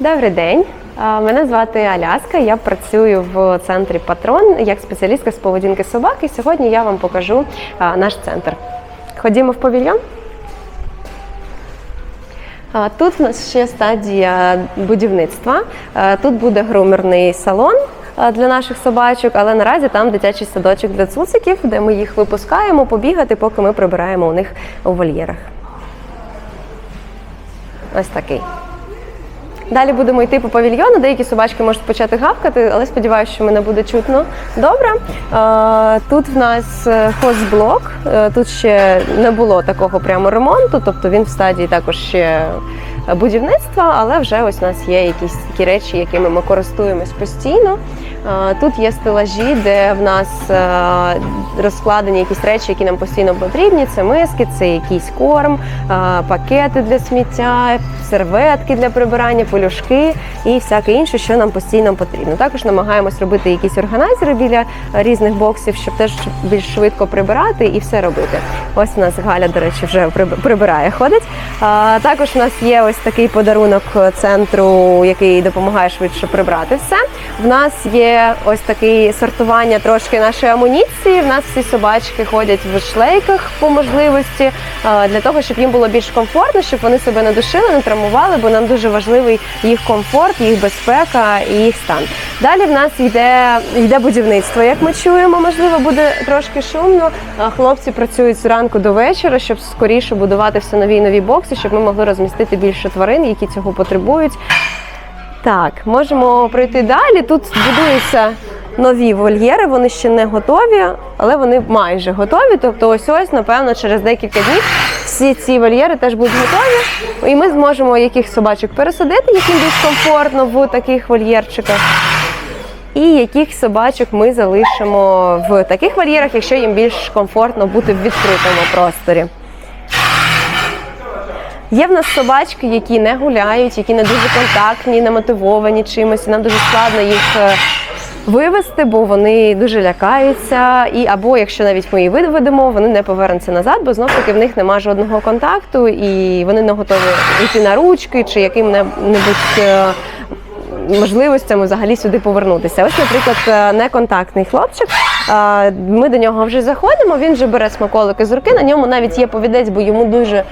Добрий день. Мене звати Аляска. Я працюю в центрі Патрон як спеціалістка з поведінки собак. І сьогодні я вам покажу наш центр. Ходімо в павільйон. Тут в нас ще стадія будівництва. Тут буде грумерний салон для наших собачок, але наразі там дитячий садочок для цуциків, де ми їх випускаємо побігати, поки ми прибираємо у них у вольєрах. Ось такий. Далі будемо йти по павільйону. Деякі собачки можуть почати гавкати, але сподіваюся, що мене буде чутно добре. Тут в нас е, хозблок. Е, Тут ще не було такого прямо ремонту, тобто він в стадії також ще будівництва, але вже ось у нас є якісь такі речі, якими ми користуємось постійно. Тут є стелажі, де в нас розкладені якісь речі, які нам постійно потрібні. Це миски, це якийсь корм, пакети для сміття, серветки для прибирання, полюшки і всяке інше, що нам постійно потрібно. Також намагаємось робити якісь органайзери біля різних боксів, щоб теж більш швидко прибирати і все робити. Ось у нас Галя, до речі, вже прибирає, ходить. Також у нас є ось такий подарунок центру, який допомагає швидше прибрати все. В нас є ось таке сортування трошки нашої амуніції. В нас всі собачки ходять в шлейках по можливості для того, щоб їм було більш комфортно, щоб вони себе не душили, не травмували, бо нам дуже важливий їх комфорт, їх безпека і їх стан. Далі в нас йде, йде будівництво, як ми чуємо, можливо, буде трошки шумно. Хлопці працюють зранку до вечора, щоб скоріше будувати все нові нові бокси, щоб ми могли розмістити більше тварин, які цього потребують. Так, можемо пройти далі. Тут будуються нові вольєри, вони ще не готові, але вони майже готові. Тобто, ось ось, напевно, через декілька днів всі ці вольєри теж будуть готові. І ми зможемо яких собачок пересадити, яким більш комфортно в таких вольєрчиках. І яких собачок ми залишимо в таких вольєрах, якщо їм більш комфортно бути в відкритому просторі. Є в нас собачки, які не гуляють, які не дуже контактні, не мотивовані чимось. Нам дуже складно їх е, вивести, бо вони дуже лякаються. І або якщо навіть ми їх виведемо, вони не повернуться назад, бо знов таки в них немає жодного контакту, і вони не готові йти на ручки чи яким-небудь е, можливостями взагалі сюди повернутися. Ось, наприклад, е, неконтактний хлопчик. Ми до нього вже заходимо. Він вже бере смаколики з руки. На ньому навіть є повідець, бо йому дуже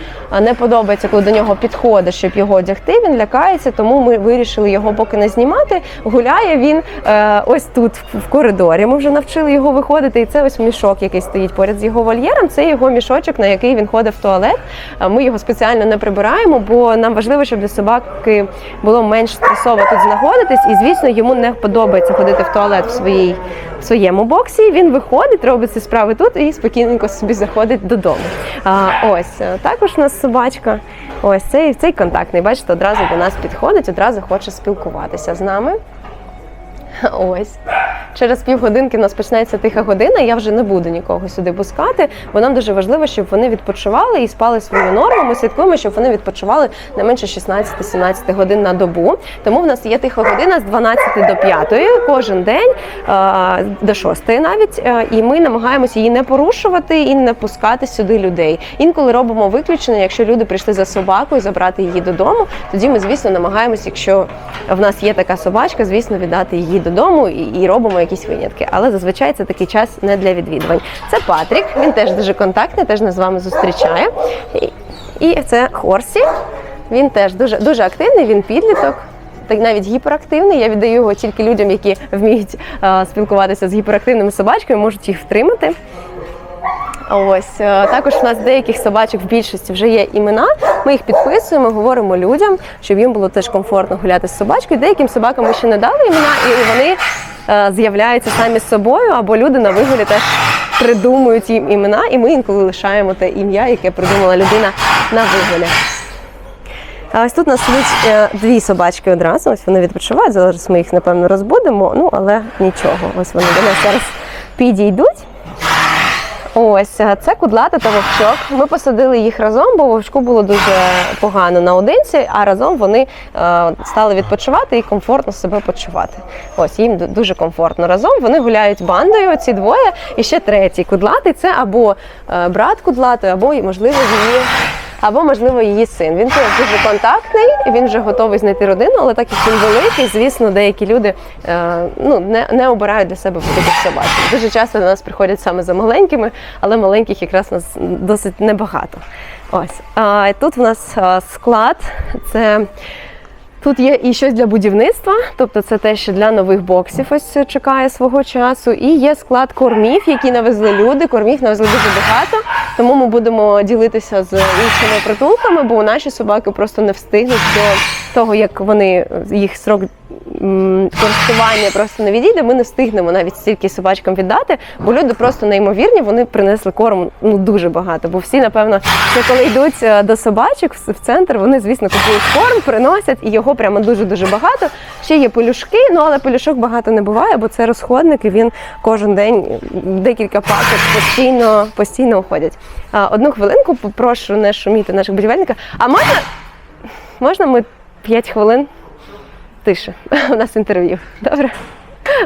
не подобається, коли до нього підходить, щоб його одягти. Він лякається, тому ми вирішили його поки не знімати. Гуляє він е, ось тут в- коридорі. Ми вже навчили його виходити. І це ось мішок, який стоїть поряд з його вольєром. Це його мішочок, на який він ходить в туалет. Ми його спеціально не прибираємо, бо нам важливо, щоб для собаки було менш стресово тут знаходитись. І звісно, йому не подобається ходити в туалет в своїй в своєму боксі. Він виходить, робить ці справи тут і спокійненько собі заходить додому. А, ось е, також у нас собачка. Ось цей, цей контактний. Бачите, одразу до нас підходить, одразу хоче спілкуватися з нами. Ось. Через півгодинки у нас почнеться тиха година. Я вже не буду нікого сюди пускати, бо нам дуже важливо, щоб вони відпочивали і спали свою норму. Ми слідкуємо, щоб вони відпочивали не менше 16-17 годин на добу. Тому в нас є тиха година з 12 до 5 кожен день до 6 навіть. І ми намагаємося її не порушувати і не пускати сюди людей. Інколи робимо виключення, якщо люди прийшли за собакою, забрати її додому. Тоді ми, звісно, намагаємося, якщо в нас є така собачка, звісно, віддати її додому і, робимо якісь винятки. Але зазвичай це такий час не для відвідувань. Це Патрік, він теж дуже контактний, теж нас з вами зустрічає. І, це Хорсі. Він теж дуже дуже активний, він підліток. Так навіть гіперактивний. Я віддаю його тільки людям, які вміють е, спілкуватися з гіперактивними собачками, можуть їх втримати. Ось е, також у нас деяких собачок в більшості вже є імена. Ми їх підписуємо, говоримо людям, щоб їм було теж комфортно гуляти з собачкою. Деяким собакам ми ще не дали імена, і вони е, з'являються самі з собою, або люди на вигулі теж придумують їм імена, і ми інколи лишаємо те ім'я, яке придумала людина на вигулі. А ось тут у нас сидить е, дві собачки одразу. Ось вони відпочивають. Зараз ми їх напевно розбудемо. Ну але нічого. Ось вони до нас зараз підійдуть. Ось е, це кудлата та вовчок. Ми посадили їх разом, бо вовчку було дуже погано наодинці, а разом вони е, стали відпочивати і комфортно себе почувати. Ось їм дуже комфортно разом. Вони гуляють бандою. Ці двоє, і ще третій кудлатий. Це або е, брат кудлатий, або можливо її або, можливо, її син. Він дуже контактний, він вже готовий знайти родину, але так як він великий, звісно, деякі люди е, ну, не, не обирають для себе таких собачок. Дуже часто до нас приходять саме за маленькими, але маленьких якраз нас досить небагато. Ось а, тут в нас а, склад. Це Тут є і щось для будівництва, тобто це те, що для нових боксів ось чекає свого часу. І є склад кормів, які навезли люди. Кормів навезли дуже багато, тому ми будемо ділитися з іншими притулками, бо наші собаки просто не встигнуть до того, як вони їх срок користування просто не відійде. Ми не встигнемо навіть стільки собачкам віддати, бо люди просто неймовірні. Вони принесли корм ну дуже багато. Бо всі, напевно, що коли йдуть е, до собачок в центр, вони звісно купують корм, приносять і його прямо дуже дуже багато. Ще є пелюшки, ну але пелюшок багато не буває, бо це розходник, і він кожен день декілька пачок постійно постійно уходять. Одну хвилинку попрошу не шуміти наших будівельників. А можна, можна ми 5 хвилин тише? У нас інтерв'ю. Добре?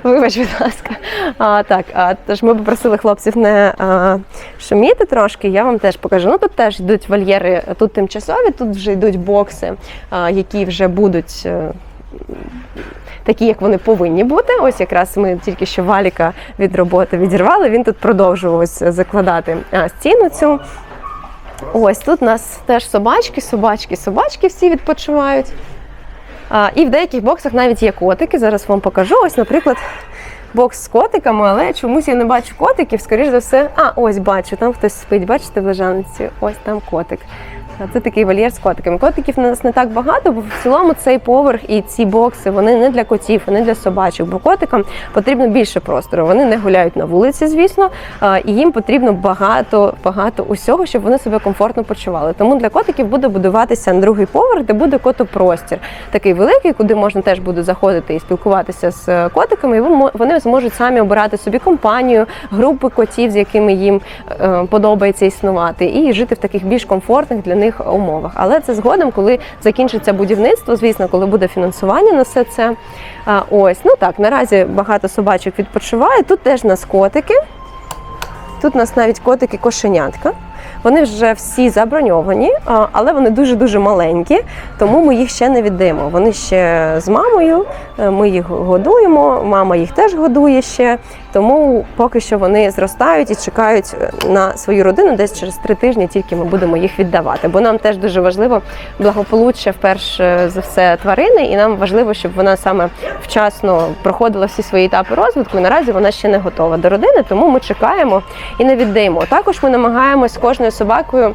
Вибач, будь ласка. А, так, а, тож ми попросили хлопців не а, шуміти трошки. Я вам теж покажу. Ну тут теж йдуть вольєри, тут тимчасові, тут вже йдуть бокси, а, які вже будуть. е, Такі, як вони повинні бути. Ось якраз ми тільки що валіка від роботи відірвали. Він тут продовжував ось закладати стіну цю. Ось тут у нас теж собачки, собачки, собачки всі відпочивають. І в деяких боксах навіть є котики. Зараз вам покажу. Ось, наприклад, бокс з котиками, але чомусь я не бачу котиків. Скоріш за все, а ось бачу, там хтось спить. Бачите в лежанці? Ось там котик. Це такий вольєр з котиками. Котиків у нас не так багато, бо в цілому цей поверх і ці бокси вони не для котів, вони для собачок. Бо котикам потрібно більше простору. Вони не гуляють на вулиці, звісно, і їм потрібно багато багато усього, щоб вони себе комфортно почували. Тому для котиків буде будуватися другий поверх, де буде котопростір, такий великий, куди можна теж буде заходити і спілкуватися з е, котиками. І вони зможуть самі обирати собі компанію, групи котів, з якими їм е, подобається існувати, і жити в таких більш комфортних для них умовах. Але це згодом, коли закінчиться будівництво, звісно, коли буде фінансування на все це. Ось, ну так, наразі багато собачок відпочиває. Тут теж нас котики. Тут у нас навіть котики кошенятка. Вони вже всі заброньовані, але вони дуже-дуже маленькі, тому ми їх ще не віддаємо. Вони ще з мамою, е, ми їх годуємо, мама їх теж годує ще. Тому поки що вони зростають і чекають е, на свою родину. Десь через три тижні тільки ми будемо їх віддавати. Бо нам теж дуже важливо благополуччя вперше за все тварини, і нам важливо, щоб вона саме вчасно проходила всі свої етапи розвитку. І наразі вона ще не готова до родини, тому ми чекаємо і не віддаємо. Також ми намагаємось кожною собакою.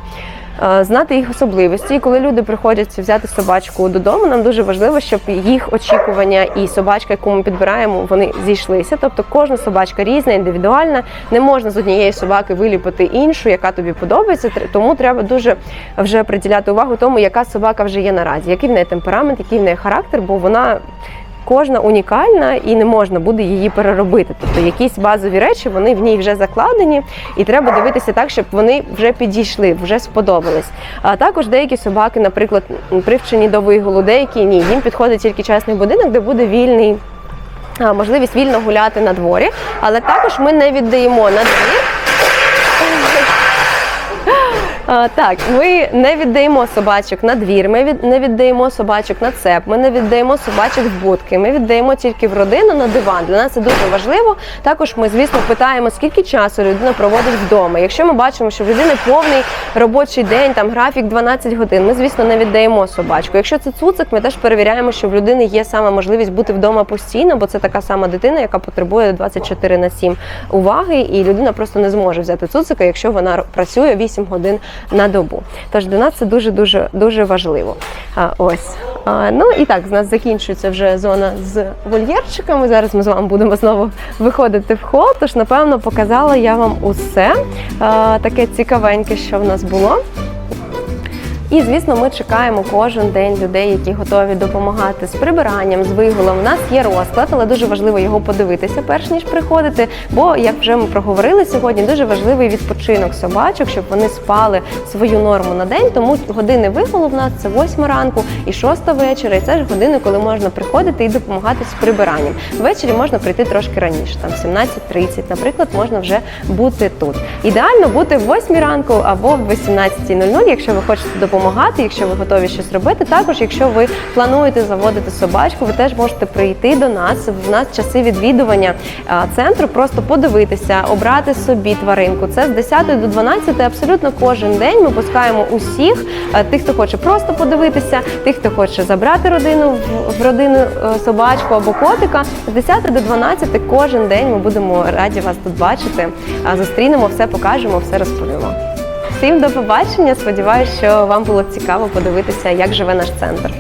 Е, Знати їх особливості, і коли люди приходять взяти собачку додому, нам дуже важливо, щоб їх очікування і собачка, яку ми підбираємо, вони зійшлися. Тобто кожна собачка різна, індивідуальна. Не можна з однієї собаки виліпити іншу, яка тобі подобається. Тому треба дуже вже приділяти увагу тому, яка собака вже є наразі, який в неї темперамент, який в неї характер, бо вона кожна унікальна і не можна буде її переробити. Тобто якісь базові речі вони в ній вже закладені, і треба дивитися так, щоб вони вже підійшли, вже сподобались. А також деякі собаки, наприклад, привчені до вигулу, деякі ні. Їм підходить тільки частний будинок, де буде вільний. Можливість вільно гуляти на дворі, але також ми не віддаємо на двір. Так, ми не віддаємо собачок на двір, ми від, не віддаємо собачок на цеп, ми не віддаємо собачок в будки. Ми віддаємо тільки в родину на диван. Для нас це дуже важливо. Також ми, звісно, питаємо, скільки часу людина проводить вдома. Якщо ми бачимо, що в людини повний робочий день, там графік 12 годин, ми, звісно, не віддаємо собачку. Якщо це цуцик, ми теж перевіряємо, що в людини є саме можливість бути вдома постійно, бо це така сама дитина, яка потребує 24 на 7 уваги, і людина просто не зможе взяти цуцика, якщо вона працює 8 годин на добу. Тож для нас це дуже дуже дуже важливо. А, ось. А, ну і так, з нас закінчується вже зона з вольєрчиками. Зараз ми з вами будемо знову виходити в хол. Тож, напевно, показала я вам усе а, таке цікавеньке, що в нас було. І звісно, ми чекаємо кожен день людей, які готові допомагати з прибиранням, з вигулом. У нас є розклад, але дуже важливо його подивитися, перш ніж приходити. Бо, як вже ми проговорили сьогодні, дуже важливий відпочинок собачок, щоб вони спали свою норму на день. Тому години вигулу в нас це 8 ранку і 6 вечора. І це ж години, коли можна приходити і допомагати з прибиранням. Ввечері можна прийти трошки раніше, там 17.30, наприклад, можна вже бути тут. Ідеально бути в 8 ранку або в 18.00, якщо ви хочете допомагати, якщо ви готові щось робити. Також, якщо ви плануєте заводити собачку, ви теж можете прийти до нас. В нас часи відвідування центру, просто подивитися, обрати собі тваринку. Це з 10 до 12 абсолютно кожен день. Ми пускаємо усіх, тих, хто хоче просто подивитися, тих, хто хоче забрати родину в- в родину е, собачку або котика. З 10 до 12 кожен день ми будемо раді вас тут бачити. Зустрінемо все, покажемо, все розповімо. Всім до побачення. Сподіваюся, що вам було цікаво подивитися, як живе наш центр.